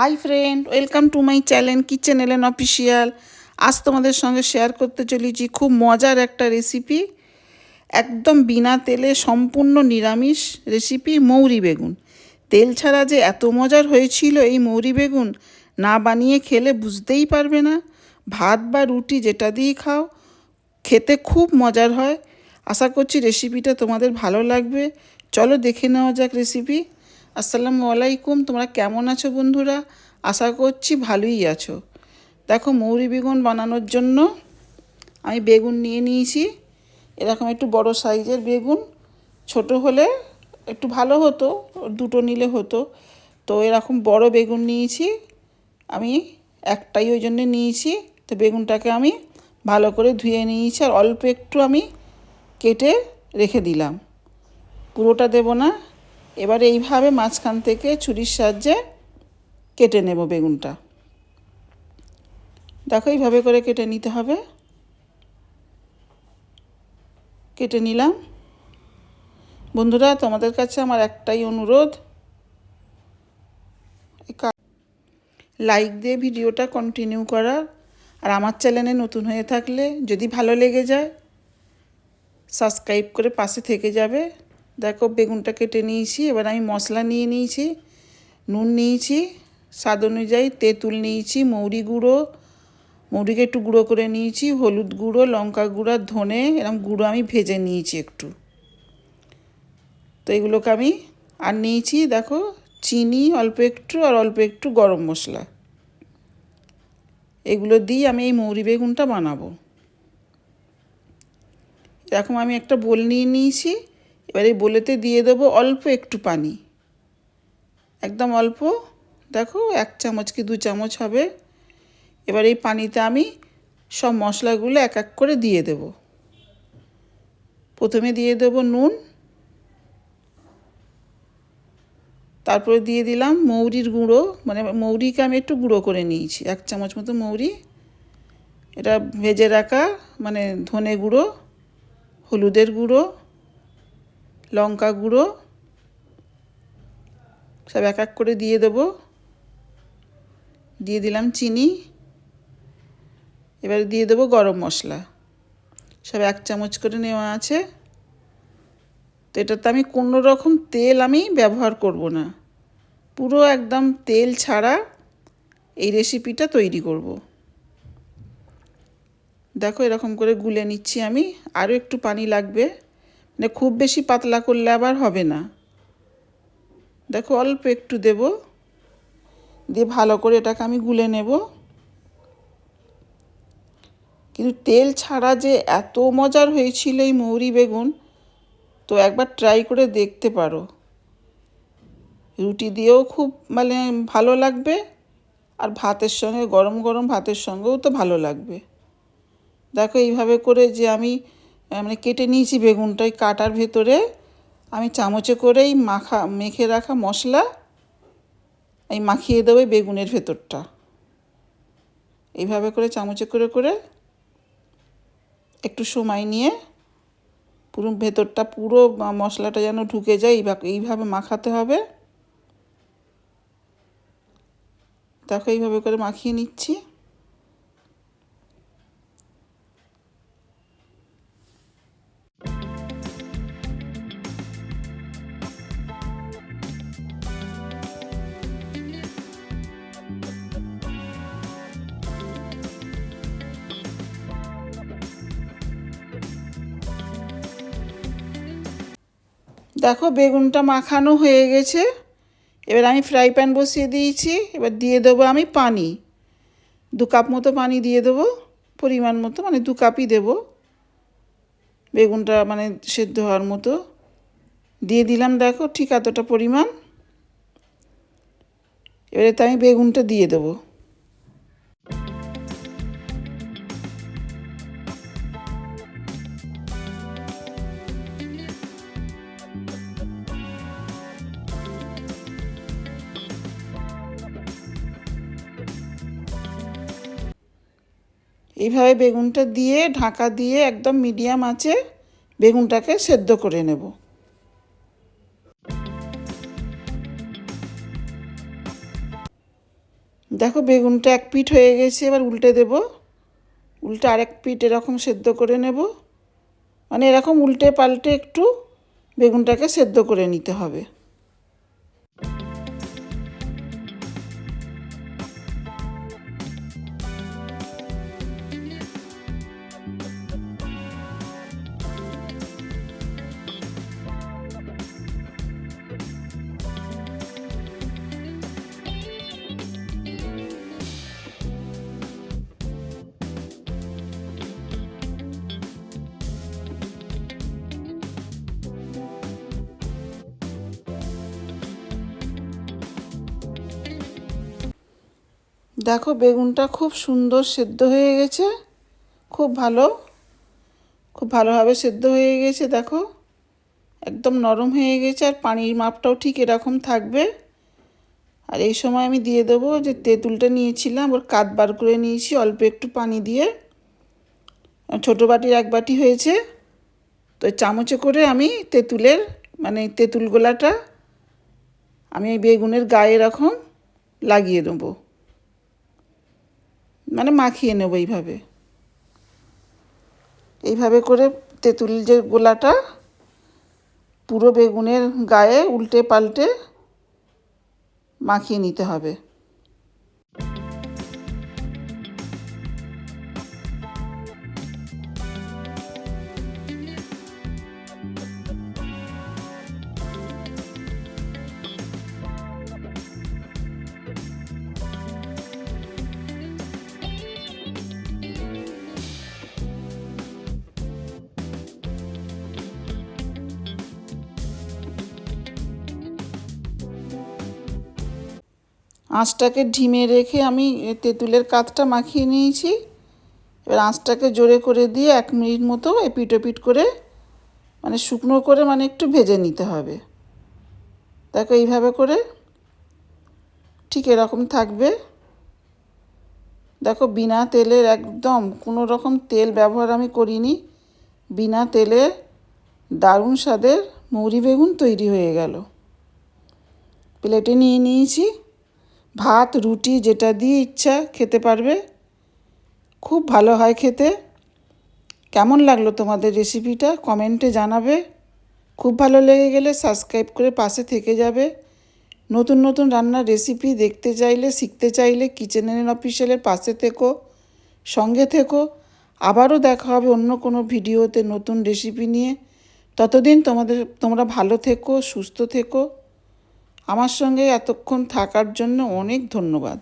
Hi friend welcome to my channel kitchen Ellen official আজ তোমাদের সঙ্গে শেয়ার করতে চলেছি খুব মজার একটা রেসিপি একদম বিনা তেলে সম্পূর্ণ নিরামিষ রেসিপি মৌরি বেগুন। তেল ছাড়া যে এত মজার হয়েছিল এই মৌরি বেগুন, না বানিয়ে খেলে বুঝতেই পারবে না। ভাত বা রুটি যেটা দিয়েই খাও, খেতে খুব মজার হয়। আশা করছি রেসিপিটা তোমাদের ভালো লাগবে। চলো দেখে নেওয়া যাক রেসিপি আসসালামু আলাইকুম, তোমরা কেমন আছো বন্ধুরা? আশা করছি ভালোই আছো। দেখো, মৌরি বেগুন বানানোর জন্য আমি বেগুন নিয়ে নিয়েছি। এরকম একটু বড় সাইজের বেগুন, ছোট হলে একটু ভালো হতো, দুটো নিলে হতো। তো এরকম বড় বেগুন নিয়েছি, আমি একটাই ওই জন্যে নিয়েছি। তো বেগুনটাকে আমি ভালো করে ধুয়ে নিয়েছি আর অল্প একটু আমি কেটে রেখে দিলাম। পুরোটা দেব না এবার এইভাবে মাঝখান থেকে ছুরির সাহায্যে কেটে নেব বেগুনটা। দেখো এইভাবে করে কেটে নিতে হবে। কেটে নিলাম। বন্ধুরা, তোমাদের কাছে আমার একটাই অনুরোধ। লাইক দিয়ে ভিডিওটা কন্টিনিউ করা। আর আমার চ্যানেলে নতুন হয়ে থাকলে যদি ভালো লেগে যায় সাবস্ক্রাইব করে পাশে থেকে যাবে। দেখো বেগুনটা কেটে নিয়েছি, এবার আমি মশলা নিয়ে নিয়েছি, নুন নিয়েছি, স্বাদ অনুযায়ী তেঁতুল নিয়েছি, মৌরি গুঁড়ো, মৌরিকে একটু গুঁড়ো করে নিয়েছি, হলুদ গুঁড়ো, লঙ্কা গুঁড়ো ধনে, এরকম গুঁড়ো আমি ভেজে নিয়েছি একটু। তো এগুলোকে আমি আর নিয়েছি, দেখো চিনি অল্প একটু আর অল্প একটু গরম মশলা। এগুলো দিয়ে আমি এই মৌরি বেগুনটা বানাবো। এরকম আমি একটা বোল নিয়ে নিয়েছি এবার এই বোলেতে দিয়ে দেবো অল্প একটু পানি। একদম অল্প। দেখো, এক চামচ কি দু চামচ হবে। এবার এই পানিতে আমি সব মশলাগুলো এক এক করে দিয়ে দেব। প্রথমে দিয়ে দেব নুন। তারপরে দিয়ে দিলাম মৌরির গুঁড়ো। মানে মৌরিকে আমি একটু গুঁড়ো করে নিয়েছি, এক চামচ মতো মৌরি। এটা ভেজে রাখা মানে ধনে গুঁড়ো, হলুদের গুঁড়ো লঙ্কা গুঁড়ো, সব এক এক করে দিয়ে দেব। দিয়ে দিলাম চিনি। এবারে দিয়ে দেবো গরম মশলা। সব এক চামচ করে নেওয়া আছে। তো এটাতে আমি কোনো রকম তেল আমি ব্যবহার করব না। পুরো একদম তেল ছাড়া এই রেসিপিটা তৈরি করব। দেখো এরকম করে গুলে নিচ্ছি আমি। আরও একটু পানি লাগবে। মানে খুব বেশি পাতলা করলে আবার হবে না। দেখো অল্প একটু দেব। দিয়ে ভালো করে এটাকে আমি গুলে নেব। কিন্তু তেল ছাড়া যে এত মজার হয়েছিল এই মৌরি বেগুন, তো একবার ট্রাই করে দেখতে পারো। রুটি দিয়েও খুব মানে ভালো লাগবে, আর ভাতের সঙ্গে, গরম গরম ভাতের সঙ্গেও তো ভালো লাগবে। দেখো এইভাবে করে যে আমি মানে কেটে নিয়েছি বেগুনটাই কাটার ভেতরে। আমি চামচে করেই মাখা, মেখে রাখা মশলা, এই মাখিয়ে দেবো বেগুনের ভেতরটা। এইভাবে করে, চামচে করে করে একটু সময় নিয়ে পুরো ভেতরটা, পুরো মশলাটা যেন ঢুকে যায় এইভাবে মাখাতে হবে। দেখো এইভাবে করে মাখিয়ে নিচ্ছি। দেখো, বেগুনটা মাখানো হয়ে গেছে। এবার আমি ফ্রাই প্যান বসিয়ে দিয়েছি। এবার দিয়ে দেবো আমি পানি। দু কাপ মতো পানি দিয়ে দেবো, পরিমাণ মতো মানে দু কাপই দেবো। বেগুনটা মানে সেদ্ধ হওয়ার মতো। দিয়ে দিলাম, দেখো, ঠিক এতটা পরিমাণ। এবারে তো আমি বেগুনটা দিয়ে দেবো। এইভাবে বেগুনটা দিয়ে, ঢাকা দিয়ে একদম মিডিয়াম আছে বেগুনটাকে সেদ্ধ করে নেব। দেখো বেগুনটা এক পিঠ হয়ে গেছে, এবার উল্টে দেব। উল্টে আরেক পিঠ এরকম সেদ্ধ করে নেব। মানে এরকম উল্টে পাল্টে একটু বেগুনটাকে সেদ্ধ করে নিতে হবে। দেখো, বেগুনটা খুব সুন্দর সেদ্ধ হয়ে গেছে। খুব ভালো, খুব ভালোভাবে সেদ্ধ হয়ে গেছে, দেখো। একদম নরম হয়ে গেছে, আর পানির মাপটাও ঠিক এরকম থাকবে। আর এই সময় আমি দিয়ে দেবো যে তেঁতুলটা নিয়েছিলাম, ওর কাত বার করে নিয়েছি, অল্প একটু পানি দিয়ে। ছোটো বাটির এক বাটি হয়েছে, তো চামচে করে আমি তেঁতুলের মানে তেঁতুল গোলাটা আমি বেগুনের গায়ে এরকম লাগিয়ে দেবো। মানে মাখিয়ে নেব এইভাবে। এইভাবে করে তেঁতুল যে গোলাটা, পুরো বেগুনের গায়ে উল্টে পাল্টে মাখিয়ে নিতে হবে। আঁচটাকে ঢিমে রেখে আমি তেঁতুলের কাতটা মাখিয়ে নিয়েছি। এবার আঁচটাকে জোরে করে দিয়ে এক মিনিট মতো এপিট ওপিট করে মানে শুকনো করে মানে একটু ভেজে নিতে হবে। দেখো এইভাবে করে ঠিক এরকম থাকবে। দেখো বিনা তেলের একদম কোনো রকম তেল ব্যবহার আমি করিনি। বিনা তেলে দারুণ স্বাদের মৌরি বেগুন তৈরি হয়ে গেল। প্লেটে নিয়ে নিয়েছি। ভাত, রুটি যেটা দিয়ে ইচ্ছা খেতে পারবে। খুব ভালো হয় খেতে। কেমন লাগল তোমাদের রেসিপিটা কমেন্টে জানাবে। খুব ভালো লেগে গেলে সাবস্ক্রাইব করে পাশে থেকে যাবে। নতুন নতুন রান্নার রেসিপি দেখতে চাইলে, শিখতে চাইলে কিচেন এন অফিসিয়ালের পাশে থেকো, সঙ্গে থেকো। আবারও দেখা হবে অন্য কোনো ভিডিওতে নতুন রেসিপি নিয়ে। ততদিন তোমাদের, তোমরা ভালো থেকো, সুস্থ থেকো। আমার সঙ্গে এতক্ষণ থাকার জন্য অনেক ধন্যবাদ।